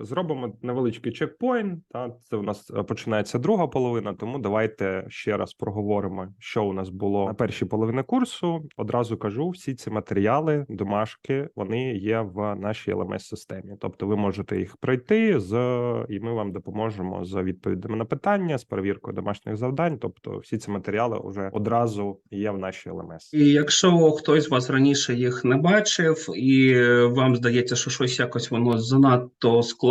зробимо невеличкий чекпоінт. Та це у нас е, починається друга половина. Тому давайте ще раз проговоримо, що у нас було на першій половині курсу. Одразу кажу, всі ці матеріали, домашки, вони є в нашій lms системі. Тобто, ви можете їх пройти з і ми вам допоможемо з відповідями на питання, з перевіркою домашніх завдань. Тобто, всі ці матеріали вже одразу є в нашій LMS. І якщо хтось з вас раніше їх не бачив, і вам здається, що щось якось воно занадто складно,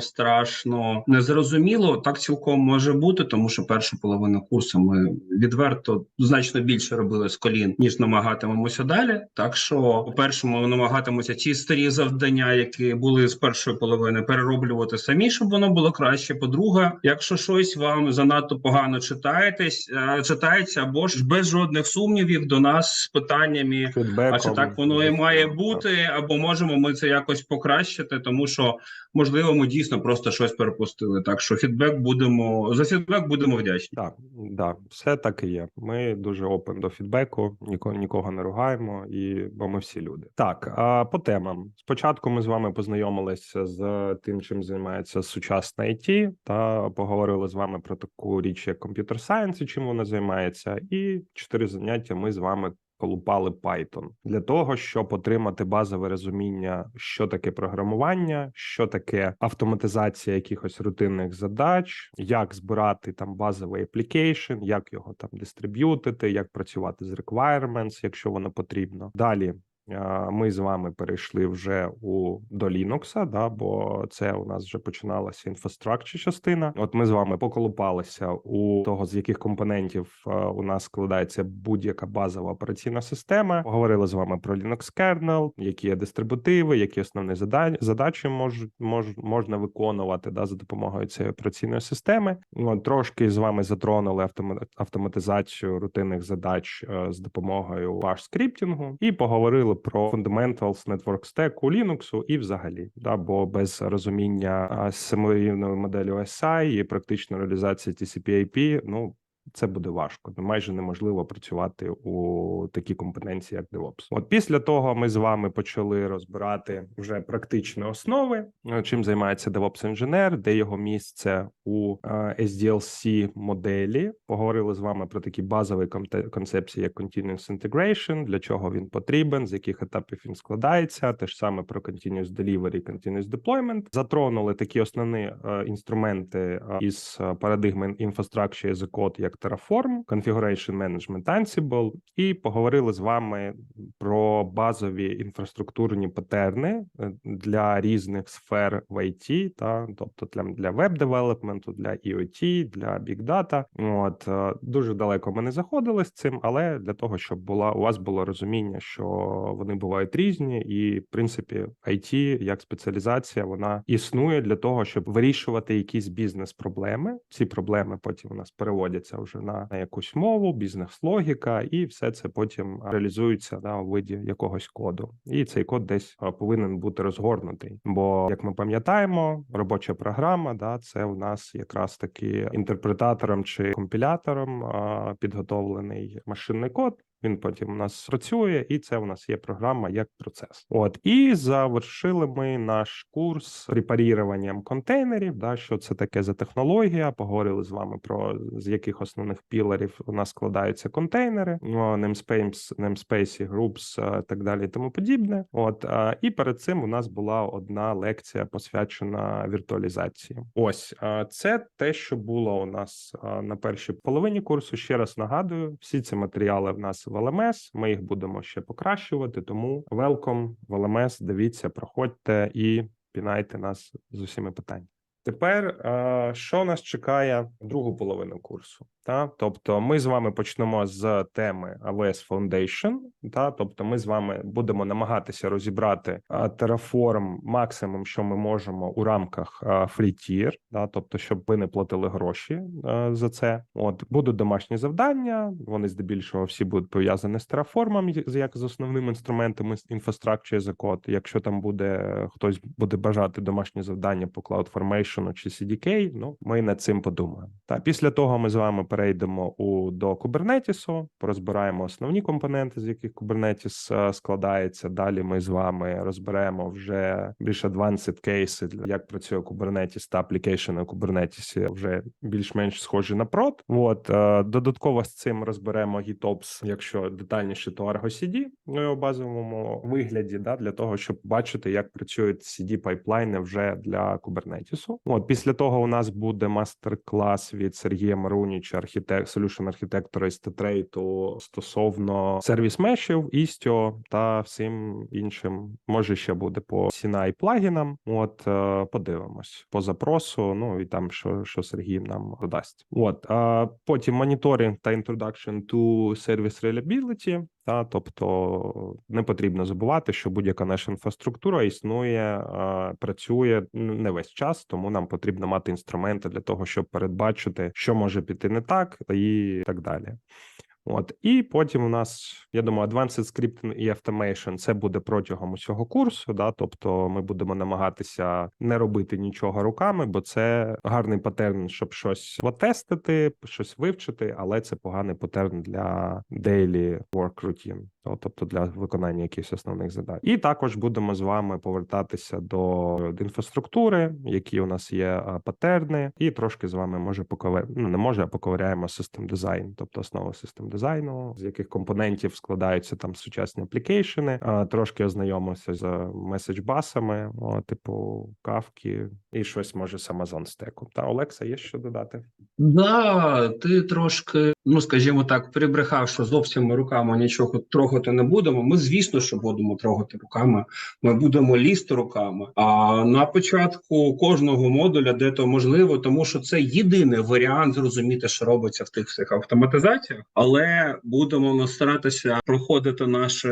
страшно, незрозуміло, так цілком може бути, тому що першу половину курсу ми відверто значно більше робили з колін, ніж намагатимемося далі. Так що, по першому, ми намагатимемося ці старі завдання, які були з першої половини, перероблювати самі, щоб воно було краще. По-друге, якщо щось вам занадто погано читаєтесь, е, читається, або ж без жодних сумнівів до нас з питаннями. Фідбеком, А чи так воно і має бути, або можемо ми це якось покращити, тому що можливо ми дійсно просто щось перепустили. Так що фідбек будемо за фідбек будемо вдячні. Так, да, все так і є. Ми дуже опен до фідбеку, нікого нікого не ругаємо, і бо ми всі люди. Так, а по темам. Спочатку ми з вами познайомилися з тим, чим займається сучасна IT, та поговорили з вами про таку річ, як комп'ютер сайенс, і чим вона займається, і чотири заняття ми з вами. Колупали Python для того, щоб отримати базове розуміння, що таке програмування, що таке автоматизація якихось рутинних задач, як збирати там базовий application, як його там дистриб'ютити, як працювати з requirements, якщо воно потрібно. Далі ми з вами перейшли вже у до Linux, да, бо це у нас вже починалася інфраструктура частина. От ми з вами поколупалися у того, з яких компонентів у нас складається будь-яка базова операційна система. Поговорили з вами про Linux kernel, які є дистрибутиви, які основні задачі, можуть мож, можна виконувати да, за допомогою цієї операційної системи. От, трошки з вами затронули автома- автоматизацію рутинних задач е, з допомогою bash скриптінгу і поговорили про fundamentals network stack у Linux і взагалі, да, бо без розуміння а, семирівної моделі OSI і практичної реалізації TCP/IP, ну це буде важко, ну, майже неможливо працювати у такій компетенції, як DevOps. От після того ми з вами почали розбирати вже практичні основи, е, чим займається DevOps інженер, де його місце у е, SDLC моделі. Поговорили з вами про такі базові концепції, як Continuous Integration, для чого він потрібен, з яких етапів він складається. Те ж саме про Continuous Delivery, Continuous Deployment. Затронули такі основні е, інструменти із парадигми Infrastructure as a як Terraform, Configuration Management Ansible, і поговорили з вами про базові інфраструктурні патерни е, для різних сфер в IT, та тобто для, для веб-девелопменту, для IoT, для Big Data. От е, дуже далеко ми не заходили з цим, але для того, щоб була у вас було розуміння, що вони бувають різні, і в принципі IT як спеціалізація вона існує для того, щоб вирішувати якісь бізнес-проблеми. Ці проблеми потім у нас переводяться вже на, на якусь мову, бізнес-логіка, і все це потім реалізується да, у виді якогось коду. І цей код десь повинен бути розгорнутий. Бо, як ми пам'ятаємо, робоча програма да, це у нас якраз таки інтерпретатором чи компілятором підготовлений машинний код. Він потім у нас працює, і це у нас є програма як процес. От і завершили ми наш курс препаріруванням контейнерів. Да, що це таке за технологія? Поговорили з вами про з яких основних пілерів у нас складаються контейнери, ну, namespace, namespace, groups, е, так далі, і тому подібне. От е, і перед цим у нас була одна лекція посвячена віртуалізації. Ось е, це те, що було у нас на першій половині курсу. Ще раз нагадую, всі ці матеріали в нас в LMS, Ми їх будемо ще покращувати. Тому welcome в LMS, Дивіться, проходьте і пінайте нас з усіми питаннями. Тепер е, що нас чекає другу половину курсу? Та тобто, ми з вами почнемо з теми AWS Foundation, та тобто, ми з вами будемо намагатися розібрати е, Terraform максимум, що ми можемо у рамках е, free та тобто, щоб ви не платили гроші за це. От будуть домашні завдання. Вони здебільшого всі будуть пов'язані з Terraform, як- з основним інструментом Infrastructure as a Code. Якщо там буде хтось буде бажати домашні завдання по CloudFormation, Notion чи CDK, ну ми над цим подумаємо. Та після того ми з вами перейдемо у до Kubernetes, порозбираємо основні компоненти, з яких Kubernetes е, складається. Далі ми з вами розберемо вже більш advanced кейси, як працює Kubernetes та application на Kubernetes вже більш-менш схожі на прод. От е, додатково з цим розберемо GitOps, якщо детальніше, то Argo CD в його базовому вигляді, да, для того, щоб бачити, як працюють CD пайплайни вже для Kubernetes. От після того у нас буде мастер-клас від Сергія Маруніча, архітект solution архітектора із Tetrait стосовно сервіс мешів, Istio та всім іншим. Може ще буде по CNI плагінам. От е, подивимось по запросу. Ну і там що, що Сергій нам додасть. От а потім моніторинг та introduction to service reliability. Та тобто не потрібно забувати, що будь-яка наша інфраструктура існує, працює не весь час, тому нам потрібно мати інструменти для того, щоб передбачити, що може піти не так, і так далі. От і потім у нас, я думаю, Advanced Scripting і Automation це буде протягом усього курсу. Да, тобто ми будемо намагатися не робити нічого руками, бо це гарний патерн, щоб щось потестити, щось вивчити, але це поганий патерн для daily work routine, то- тобто для виконання якихось основних задач. І також будемо з вами повертатися до інфраструктури, які у нас є патерни, і трошки з вами може поковер... ну, не може, а поковиряємо систем дизайн, тобто основи систем дизайну, з яких компонентів складаються там сучасні аплікейшени. Трошки ознайомився з меседж-басами, типу кавки, і щось може з Amazon стеку. Та Олекса, є що додати? Да, ти трошки, ну скажімо так, прибрехав, що зовсім руками нічого трогати не будемо. Ми, звісно, що будемо трогати руками. Ми будемо лізти руками. А на початку кожного модуля, де то можливо, тому що це єдиний варіант зрозуміти, що робиться в тих всіх автоматизаціях. Але будемо старатися проходити наші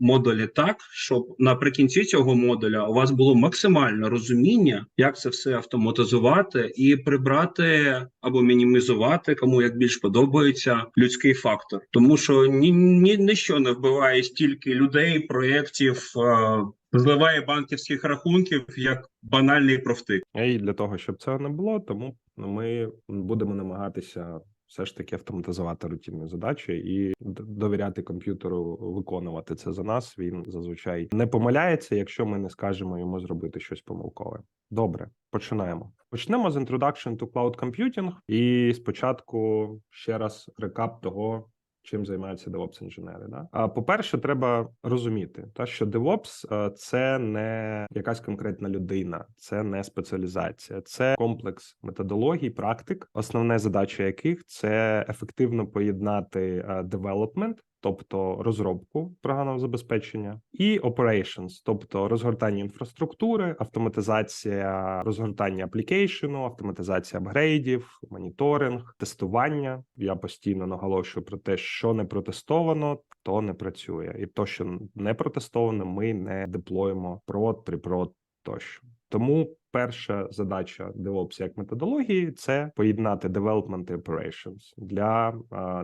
модулі так, щоб наприкінці цього модуля у вас було максимальне розуміння, як це все автоматизувати і прибрати або мінімізувати, кому як більш подобається людський фактор, тому що ні, ні ніщо не вбиває стільки людей, проєктів, е, зливає банківських рахунків як банальний профтик. І для того, щоб цього не було, тому ми будемо намагатися все ж таки автоматизувати рутинні задачі і довіряти комп'ютеру виконувати це за нас. Він зазвичай не помиляється, якщо ми не скажемо йому зробити щось помилкове. Добре, починаємо. Почнемо з Introduction to Cloud Computing. І спочатку ще раз рекап того. Чим займаються DevOps інженери? Да? А по-перше, треба розуміти, та що DevOps е, – це не якась конкретна людина, це не спеціалізація, це комплекс методологій, практик, основна задача яких це ефективно поєднати development, тобто розробку програмного забезпечення, і operations, тобто розгортання інфраструктури, автоматизація розгортання аплікейшену, автоматизація апгрейдів, моніторинг, тестування. Я постійно наголошую про те, що не протестовано, то не працює, і то, що не протестовано, ми не деплоїмо прод, припрод тощо. Тому перша задача DevOps як методології це поєднати development і operations для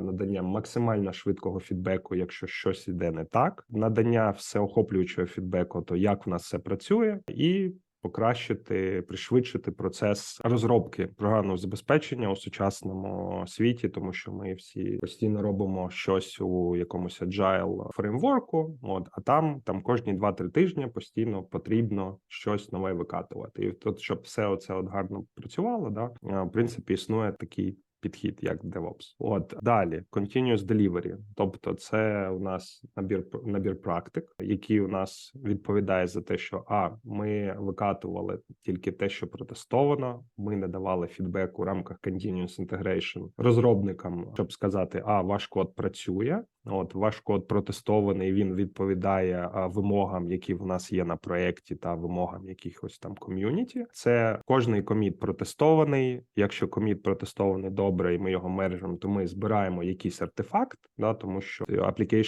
надання максимально швидкого фідбеку, якщо щось іде не так, надання всеохоплюючого фідбеку, то як в нас все працює, і покращити, пришвидшити процес розробки програмного забезпечення у сучасному світі, тому що ми всі постійно робимо щось у якомусь agile фреймворку. От а там там кожні 2-3 тижні постійно потрібно щось нове викатувати. І тут, щоб все оце от гарно працювало, да е, в принципі існує такий. Підхід як DevOps. От далі Continuous Delivery. Тобто, це у нас набір набір практик, який у нас відповідає за те, що а ми викатували тільки те, що протестовано. Ми не давали фідбек у рамках Continuous Integration розробникам, щоб сказати, а ваш код працює. От ваш код протестований. Він відповідає вимогам, які в нас є на проєкті, та вимогам якихось там ком'юніті. Це кожний коміт протестований. Якщо коміт протестований добре, і ми його мержимо, то ми збираємо якийсь артефакт, да, тому що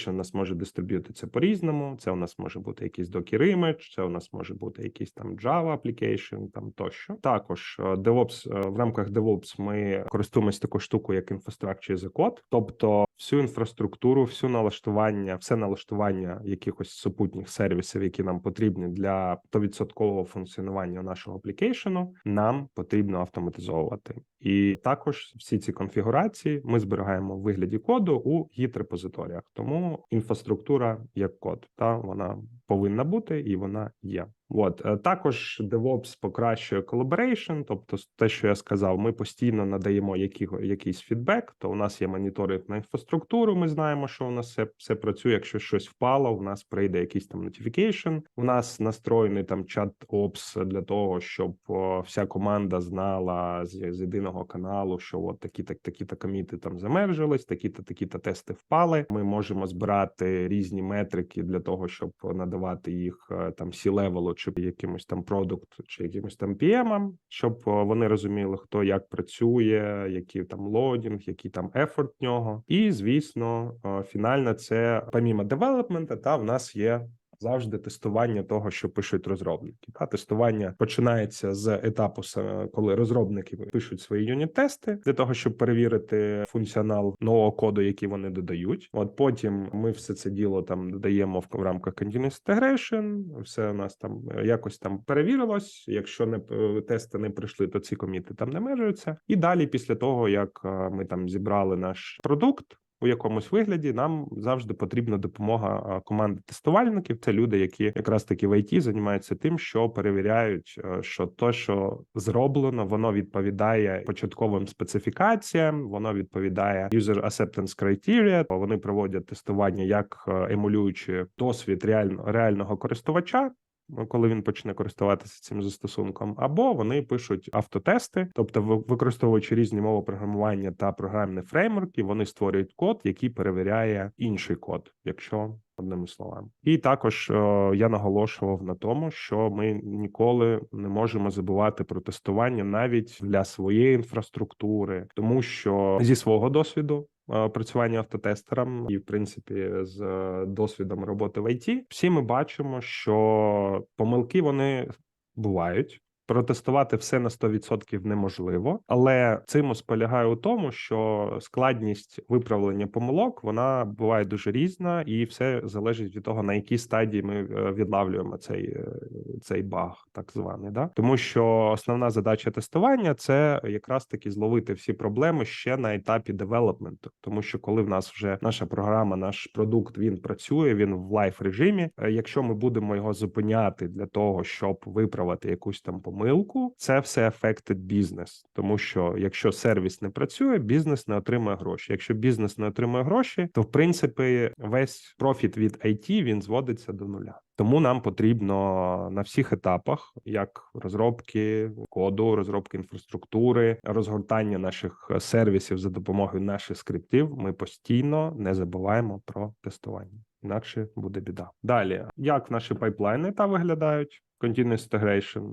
у нас може дистриб'ютитися по різному. Це у нас може бути якийсь Docker image, це у нас може бути якийсь там Java application, там тощо. Також е, DevOps е, в рамках DevOps ми користуємось такою штукою, як Infrastructure as a Code, тобто всю інфраструктуру всю налаштування, все налаштування якихось супутніх сервісів, які нам потрібні для 100% функціонування нашого аплікейшену, нам потрібно автоматизовувати. І також всі ці конфігурації ми зберігаємо в вигляді коду у гіт репозиторіях. Тому інфраструктура як код, та вона повинна бути і вона є. От е, також DevOps покращує collaboration, тобто те, що я сказав, ми постійно надаємо які, якийсь фідбек. То у нас є моніторинг на інфраструктуру. Ми знаємо, що у нас все, все працює. Якщо щось впало, у нас прийде якийсь там notification. У нас настроєний там чат Ops для того, щоб о, вся команда знала з, з єдиного каналу, що от такі так такі та коміти там замержились, такі та такі та тести впали. Ми можемо збирати різні метрики для того, щоб надавати їх е, там сі левелу чи якимось там продукт, чи якимось там PM, щоб вони розуміли, хто як працює, який там лодінг, який там ефорт нього. І звісно, фінальна фінально це помімо девелопмента, та в нас є. Завжди тестування того, що пишуть розробники. Та тестування починається з етапу, коли розробники пишуть свої юніт-тести для того, щоб перевірити функціонал нового коду, який вони додають. От потім ми все це діло там додаємо в в рамках Continuous Integration, Все у нас там е, якось там перевірилось. Якщо не е, тести не прийшли, то ці коміти там не межуються. І далі, після того як е, ми там зібрали наш продукт у якомусь вигляді нам завжди потрібна допомога команди тестувальників. Це люди, які якраз таки в ІТ займаються тим, що перевіряють, е, що то, що зроблено, воно відповідає початковим специфікаціям, воно відповідає user acceptance criteria. Вони проводять тестування, як е, емулюючи досвід реально реального користувача. Ну, Коли він почне користуватися цим застосунком, або вони пишуть автотести, тобто ви- використовуючи різні мови програмування та програмні фреймворки, вони створюють код, який перевіряє інший код, якщо одними словами. І також е, я наголошував на тому, що ми ніколи не можемо забувати про тестування навіть для своєї інфраструктури, тому що зі свого досвіду. Е, Працювання автотестером і, в принципі, з е, досвідом роботи в ІТ, всі ми бачимо, що помилки вони бувають. Протестувати все на 100% неможливо, але цим полягає у тому, що складність виправлення помилок вона буває дуже різна, і все залежить від того, на якій стадії ми е, відлавлюємо цей, е, цей баг, так званий. Да? Тому що основна задача тестування це якраз таки зловити всі проблеми ще на етапі девелопменту. Тому що коли в нас вже наша програма, наш продукт він працює, він в лайф режимі. е, Якщо ми будемо його зупиняти для того, щоб виправити якусь там помилку, це все affected бізнес, тому що якщо сервіс не працює, бізнес не отримує гроші. Якщо бізнес не отримує гроші, то в принципі весь профіт від IT він зводиться до нуля. Тому нам потрібно на всіх етапах, як розробки коду, розробки інфраструктури, розгортання наших сервісів за допомогою наших скриптів. Ми постійно не забуваємо про тестування. Інакше буде біда. Далі, як наші пайплайни та виглядають? Continuous integration.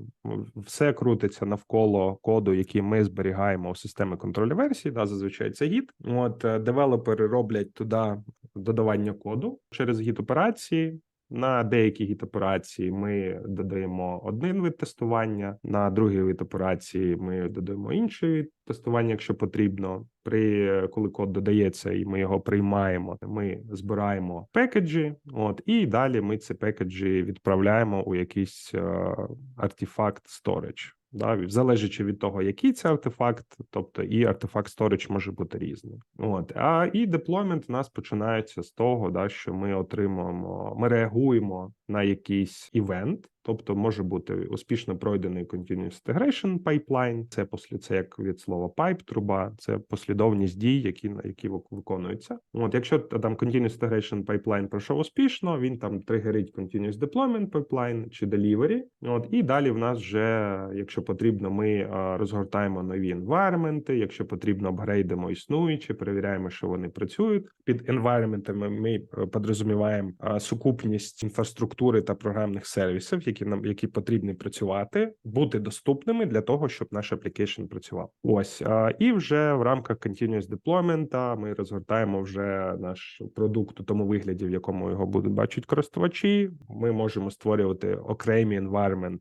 все крутиться навколо коду, який ми зберігаємо у системі контролю версій. Да, зазвичай це гід. От е, девелопери роблять туди додавання коду через гід операції. На деякі від операції ми додаємо один вид тестування, на другий вид операції ми додаємо інший вид тестування, якщо потрібно. При коли код додається і ми його приймаємо, ми збираємо пекеджі. От і далі ми ці пекеджі відправляємо у якийсь е, артефакт storage. Да, залежачи від того, який це артефакт, тобто і артефакт storage може бути різним. От а і деплоймент у нас починається з того, да, що ми отримуємо, ми реагуємо на якийсь івент. Тобто може бути успішно пройдений continuous integration pipeline. Це послі це як від слова pipe, труба, це послідовність дій, які на які вик- виконуються. От якщо там continuous integration pipeline пройшов успішно, він там тригерить continuous deployment pipeline чи delivery. От і далі в нас вже, якщо потрібно, ми розгортаємо нові environment, Якщо потрібно, апгрейдимо існуючі, перевіряємо, що вони працюють. Під environment ми, е, подрозуміваємо е, сукупність інфраструктури та програмних сервісів, які нам які потрібні працювати, бути доступними для того, щоб наш application працював. Ось і вже в рамках continuous deployment ми розгортаємо вже наш продукт у тому вигляді, в якому його будуть бачити користувачі. Ми можемо створювати окремі environment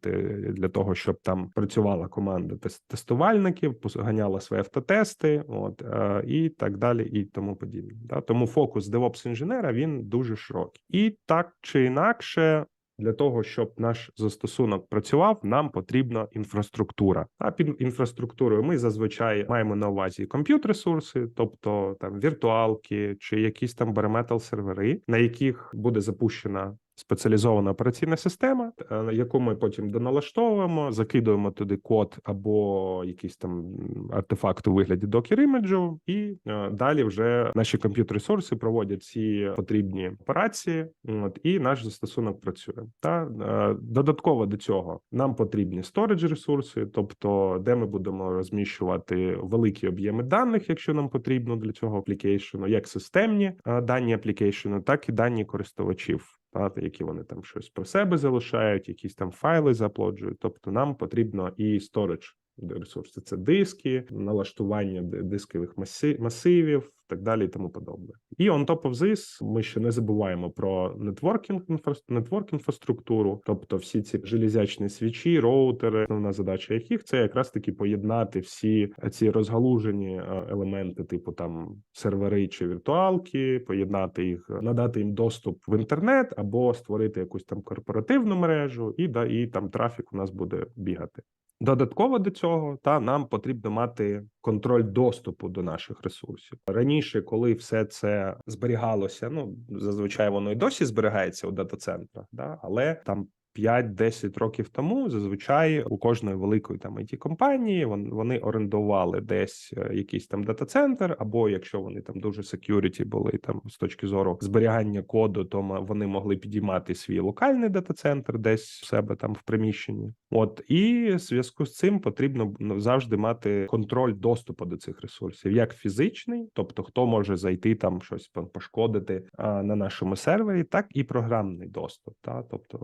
для того, щоб там працювала команда тес- тестувальників, ганяла свої автотести, от і так далі, і тому подібне. Тому фокус DevOps інженера він дуже широкий, і так чи інакше. Для того щоб наш застосунок працював, нам потрібна інфраструктура. А під інфраструктурою ми зазвичай маємо на увазі комп'ютер ресурси, тобто там віртуалки чи якісь там bare metal сервери, на яких буде запущена спеціалізована операційна система, е, яку ми потім доналаштовуємо, закидуємо туди код або якийсь там артефакт у вигляді докер іміджу, і е, далі вже наші комп'ютер ресурси проводять ці потрібні операції. От і наш застосунок працює. Та е, додатково до цього нам потрібні storage ресурси, тобто де ми будемо розміщувати великі об'єми даних, якщо нам потрібно для цього аплікейшену, як системні дані аплікейшену, так і дані користувачів та, які вони там щось про себе залишають, якісь там файли заплоджують. Тобто нам потрібно і storage ресурси. Це диски, налаштування дискових масивів, так далі і тому подобне. І on top of this ми ще не забуваємо про нетворкінг нетворк інфраструктуру, тобто всі ці железячні свічі, роутери, основна задача яких це якраз таки поєднати всі ці розгалужені е, елементи, типу там сервери чи віртуалки, поєднати їх, надати їм доступ в інтернет або створити якусь там корпоративну мережу, і да і там трафік у нас буде бігати. Додатково до цього, та нам потрібно мати контроль доступу до наших ресурсів. Раніше, коли все це зберігалося, ну зазвичай воно і досі зберігається у дата-центрах, да, але там 5-10 років тому зазвичай у кожної великої там it компанії вон- вони орендували десь е, якийсь там дата-центр, або якщо вони там дуже security були там з точки зору зберігання коду, то вони могли підіймати свій локальний дата-центр десь у себе там в приміщенні. От і в зв'язку з цим потрібно ну, завжди мати контроль доступу до цих ресурсів, як фізичний, тобто хто може зайти там щось пошкодити на нашому сервері, так і програмний доступ. Та тобто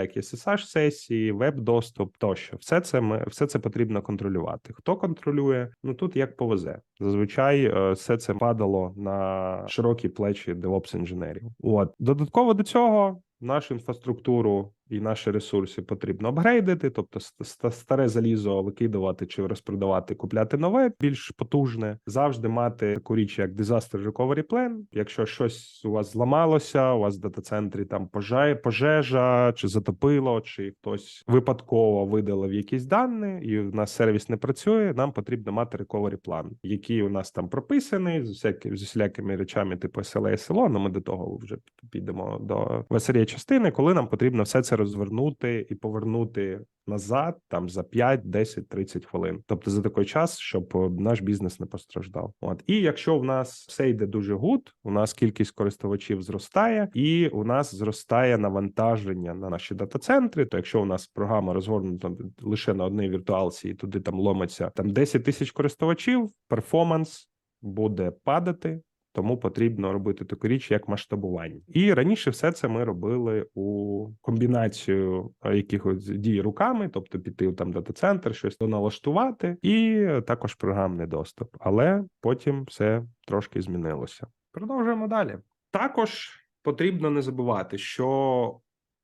усілякі SSH сесії, веб-доступ тощо. Все це ми все це потрібно контролювати. Хто контролює? Ну тут як повезе. Зазвичай е, все це падало на широкі плечі DevOps інженерів. От додатково до цього нашу інфраструктуру і наші ресурси потрібно апгрейдити, тобто ст- ст- старе залізо викидувати чи розпродавати, купляти нове, більш потужне. Завжди мати таку річ, як disaster recovery plan. Якщо щось у вас зламалося, у вас в дата-центрі там пожеж, пожежа, чи затопило, чи хтось випадково видалив якісь дані, і у нас сервіс не працює. Нам потрібно мати recovery план, який у нас там прописаний з усякі, з усілякими речами, типу SLA, SLO, Ну ми до того вже підемо до весерія частини, коли нам потрібно все це розвернути і повернути назад там за 5, 10, 30 хвилин. Тобто за такий час, щоб е, наш бізнес не постраждав. От і якщо в нас все йде дуже гуд, у нас кількість користувачів зростає, і у нас зростає навантаження на наші дата-центри. То якщо у нас програма розгорнута лише на одній віртуалці, і туди там ломиться там 10 тисяч користувачів, перформанс буде падати. Тому потрібно робити таку річ, як масштабування. І раніше все це ми робили у комбінацію е, якихось дій руками, тобто піти в там дата-центр, щось то налаштувати, і також програмний доступ. Але потім все трошки змінилося. Продовжуємо далі. Також потрібно не забувати, що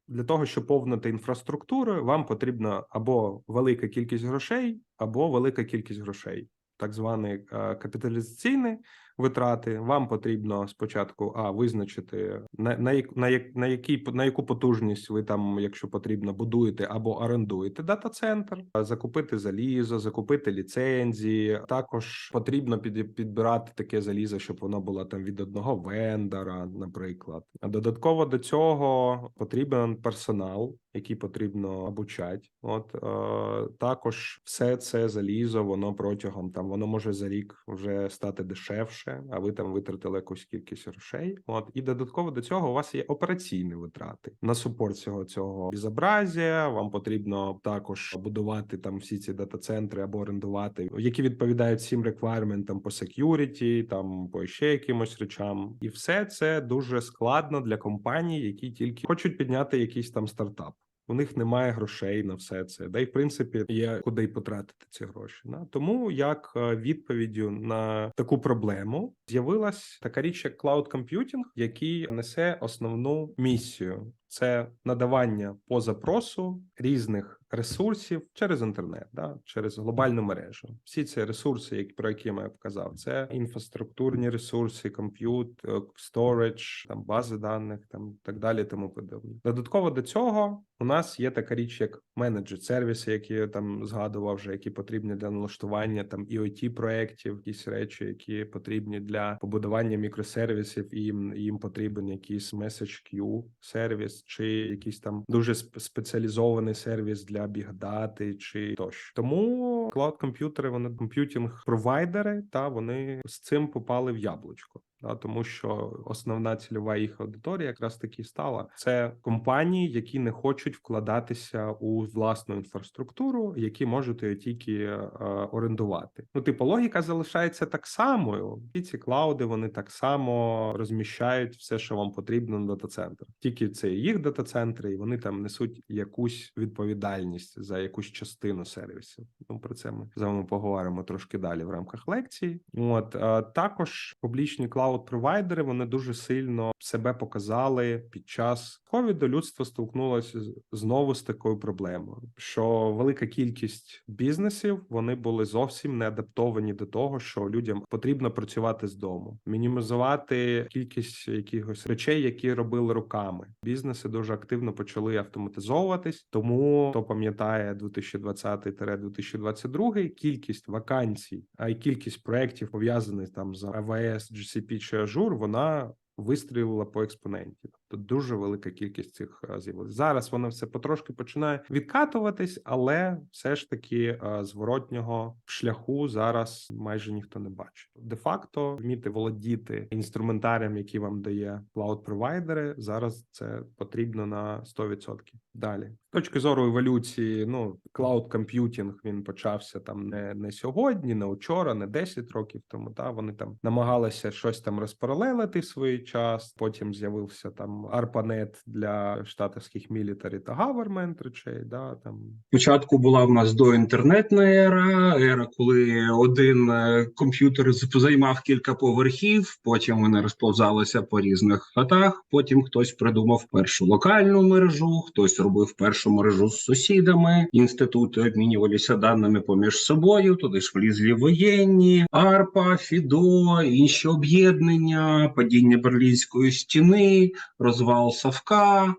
для того, щоб повнити інфраструктуру, вам потрібна або велика кількість грошей, або велика кількість грошей, так звані е, капіталізаційні витрати. Вам потрібно спочатку а визначити на, на, на, на, який, на яку потужність ви там, якщо потрібно, будуєте або орендуєте дата-центр, а закупити залізо, закупити ліцензії. Також потрібно під, підбирати таке залізо, щоб воно було там від одного вендора, наприклад. Додатково до цього потрібен персонал, який потрібно обучати. От е, також все це залізо, воно протягом там воно може за рік вже стати дешевше, а ви там витратили якусь кількість грошей. От і додатково до цього у вас є операційні витрати на супорт цього цього безобразія. Вам потрібно також будувати там всі ці дата-центри або орендувати, які відповідають всім реквайрментам по security, там по ще якимось речам, і все це дуже складно для компаній, які тільки хочуть підняти якийсь там стартап. У них немає грошей на все це, да й в принципі є куди й потратити ці гроші. Да? Тому як е, відповіддю на таку проблему з'явилась така річ, як cloud computing, який несе основну місію. Це надавання по запросу різних ресурсів через інтернет, да, через глобальну мережу. Всі ці ресурси, які про які я показав, це інфраструктурні ресурси, комп'ют, е, storage, там бази даних, там так далі, тому подобне. Додатково до цього у нас є така річ, як менеджер сервіси, які я там згадував, вже які потрібні для налаштування там IoT проєктів, якісь речі, які потрібні для побудування мікросервісів, і їм їм потрібен якийсь message queue сервіс, чи якийсь там дуже спеціалізований сервіс для бігдати, чи тощо. Тому клауд комп'ютери, вони комп'ютінг провайдери, та вони з цим попали в яблучко. Да, тому що основна цільова їх аудиторія якраз таки стала це компанії, які не хочуть вкладатися у власну інфраструктуру, які можуть її тільки е, орендувати. Ну, типу, логіка залишається так самою. І ці клауди вони так само розміщають все, що вам потрібно на дата-центр. Тільки це їх дата-центри, і вони там несуть якусь відповідальність за якусь частину сервісів. Ну про це ми з вами поговоримо трошки далі в рамках лекції. От е, також публічні клауд-провайдери вони дуже сильно себе показали під час ковіду. Людство столкнулося знову з такою проблемою, що велика кількість бізнесів вони були зовсім не адаптовані до того, що людям потрібно працювати з дому, мінімізувати кількість якихось речей, які робили руками. Бізнеси дуже активно почали автоматизовуватись. Тому хто пам'ятає 2020-2022, кількість вакансій, а й кількість проєктів пов'язаних там з AWS, GCP чи ажур, вона вистрілила по експоненті. Тобто дуже велика кількість цих е, з'явилась. Зараз воно все потрошки починає відкатуватись, але все ж таки е, зворотнього шляху зараз майже ніхто не бачить. Де-факто вміти володіти інструментарієм, який вам дає клауд-провайдери. Зараз це потрібно на 100%. Далі точки зору еволюції, ну клауд комп'ютінг він почався там не, не сьогодні, не вчора, не 10 років тому. Та вони там намагалися щось там розпаралелити в свій час. Потім з'явився там ARPANET для штатівських мілітарі та гавермент речей. Да там Спочатку була в нас доінтернетна ера, ера, коли один е, комп'ютер займав кілька поверхів, потім вони розповзалися по різних хатах. Потім хтось придумав першу локальну мережу, хтось робив першу мережу з сусідами. Інститути обмінювалися даними поміж собою. Туди ж влізли воєнні, АРПА, ФІДО, інші об'єднання, падіння берлінської стіни, розвал Савка,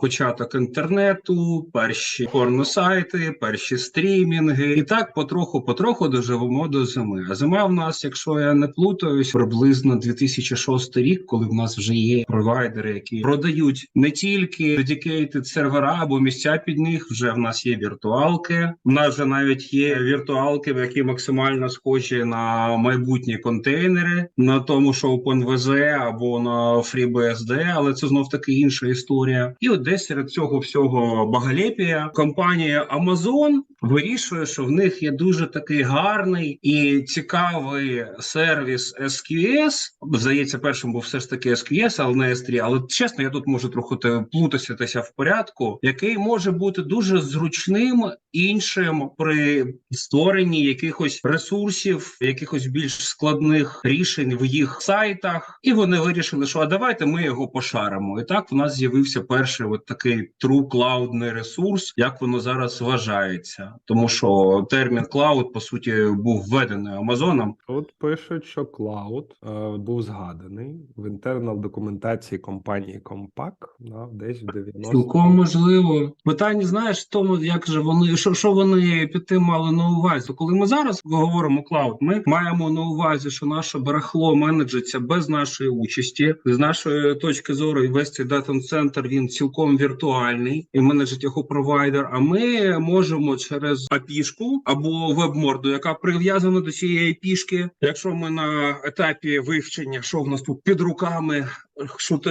початок інтернету, перші порносайти, перші стрімінги. І так потроху, потроху доживемо до зими. А зима в нас, якщо я не плутаюсь, приблизно 2006 рік, коли в нас вже є провайдери, які продають не тільки dedicated сервера або місця під них. Вже в нас є віртуалки. У нас вже навіть є віртуалки, які максимально схожі на майбутні контейнери, на тому, що OpenVZ або на FreeBSD, але це знов таки інша історія. І от десь серед цього всього багалепія компанія Amazon вирішує, що в них є дуже такий гарний і цікавий сервіс SQS. Здається, першим був все ж таки SQS, але не S3. Але чесно, я тут можу трохи плутатися в порядку, який може бути дуже зручним іншим при створенні якихось ресурсів, якихось більш складних рішень в їх сайтах, і вони вирішили, що а давайте ми його пошаримо. І так в нас з'явився перший от такий true клаудний ресурс, як воно зараз вважається, тому що термін клауд по суті був введений Амазоном. Тут пишуть, що клауд е, був згаданий в інтернал документації компанії Compaq, да, десь в 90 Цілком можливо. Питання знаєш в тому, як же вони що, що вони під тим мали на увазі. Коли ми зараз говоримо клауд, ми маємо на увазі, що наше барахло менеджиться без нашої участі. З нашої точки зору, і весь цей дата центр він цілком віртуальний і менеджить його провайдер. А ми можемо через API-шку або веб-морду, яка прив'язана до цієї API-шки. Якщо ми на етапі вивчення, що в нас тут під руками,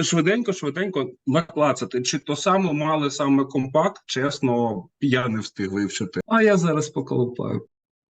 швиденько, швиденько наклацати. Чи то саме мали саме компакт? Чесно, я не встиг вивчити. А я зараз поколупаю.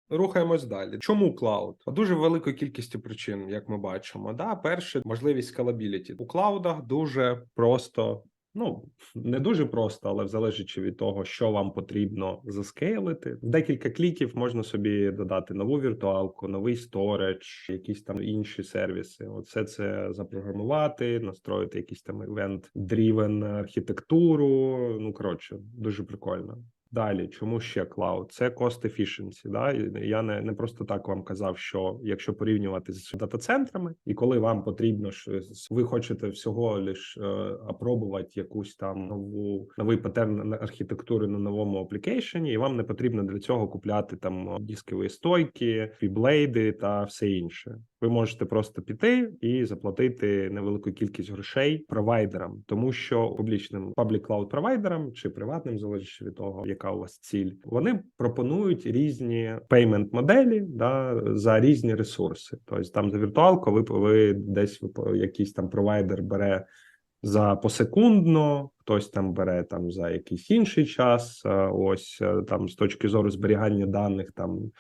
Рухаємось далі. Чому клауд? Дуже великою кількістю причин, як ми бачимо. Да, перше можливість скалабіліті у клаудах дуже просто Ну не дуже просто, але залежачи від того, що вам потрібно заскейлити, в декілька кліків можна собі додати нову віртуалку, новий сторідж, якісь там інші сервіси. Оце це запрограмувати, настроїти якийсь там event-driven архітектуру. Ну коротше, дуже прикольно. Далі, чому ще клауд? Це cost efficiency. Да? Я не, не просто так вам казав, що якщо порівнювати з дата-центрами, і коли вам потрібно щось, ви хочете всього лиш е, апробувати якусь там нову новий паттерн на- архітектури на новому аплікейшені, і вам не потрібно для цього купляти там дискові стойки, фіблейди та все інше. Ви можете просто піти і заплатити невелику кількість грошей провайдерам, тому що публічним паблік клауд провайдерам чи приватним, залежить від того, яка у вас ціль, вони пропонують різні пеймент моделі да, за різні ресурси. Тобто там за віртуалку ви, ви десь якийсь там провайдер бере за посекундно, хтось там бере там за якийсь інший час. е, Ось е, там з точки зору зберігання даних, там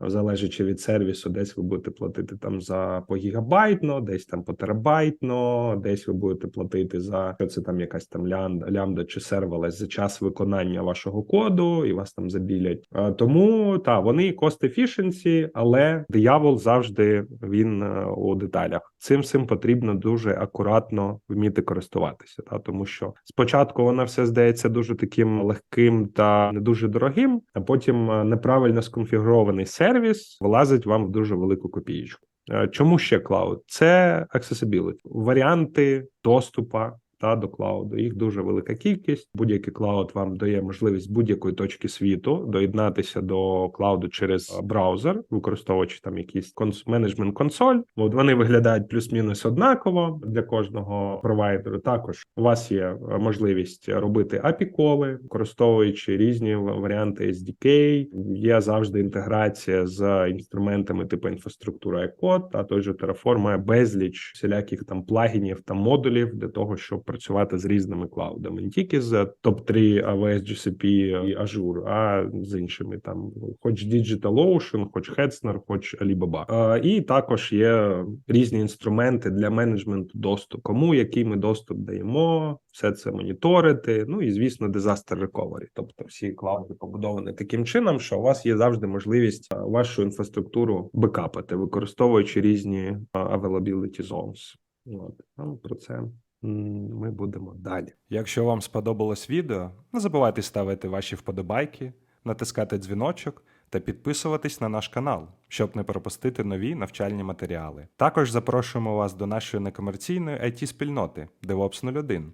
залежачи від сервісу, десь ви будете платити там за погігабайтно, десь там по терабайтно, десь ви будете платити за що це там якась там лямда, лямда чи сервелес за час виконання вашого коду, і вас там забілять. Тому та вони cost efficiency, але диявол завжди він е, у деталях. Цим всім потрібно дуже акуратно вміти користуватися, та тому що спочатку воно все здається дуже таким легким та не дуже дорогим, а потім е, неправильно сконфігурований сервіс вилазить вам в дуже велику копієчку. Е, Чому ще клауд? Це accessibility. варіанти доступа та до клауду. Їх дуже велика кількість. Будь-який клауд вам дає можливість будь-якої точки світу доєднатися до клауду через браузер, використовуючи там якийсь конс- менеджмент консоль. От вони виглядають плюс-мінус однаково для кожного провайдеру. Також у вас є е, можливість робити API-коли, використовуючи різні варіанти SDK. Є завжди інтеграція з інструментами типу інфраструктура як код, та той же Terraform має безліч всіляких там плагінів та модулів для того, щоб працювати з різними клаудами, не тільки з топ 3 AWS, GCP і Azure, а з іншими там, хоч DigitalOcean, хоч Hetzner, хоч Alibaba. Е, І також є різні інструменти для менеджменту доступу. Кому який ми доступ даємо, все це моніторити. Ну і звісно, disaster recovery. Тобто всі клауди побудовані таким чином, що у вас є завжди можливість вашу інфраструктуру бекапати, використовуючи різні availability zones. От ну, про це ми будемо далі. Якщо вам сподобалось відео, не забувайте ставити ваші вподобайки, натискати дзвіночок та підписуватись на наш канал, щоб не пропустити нові навчальні матеріали. Також запрошуємо вас до нашої некомерційної it спільноти DevOps 01,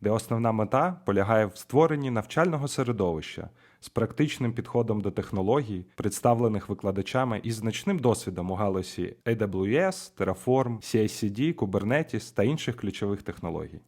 де основна мета полягає в створенні навчального середовища з практичним підходом до технологій, представлених викладачами із значним досвідом у галузі AWS, Terraform, CICD, Kubernetes та інших ключових технологій.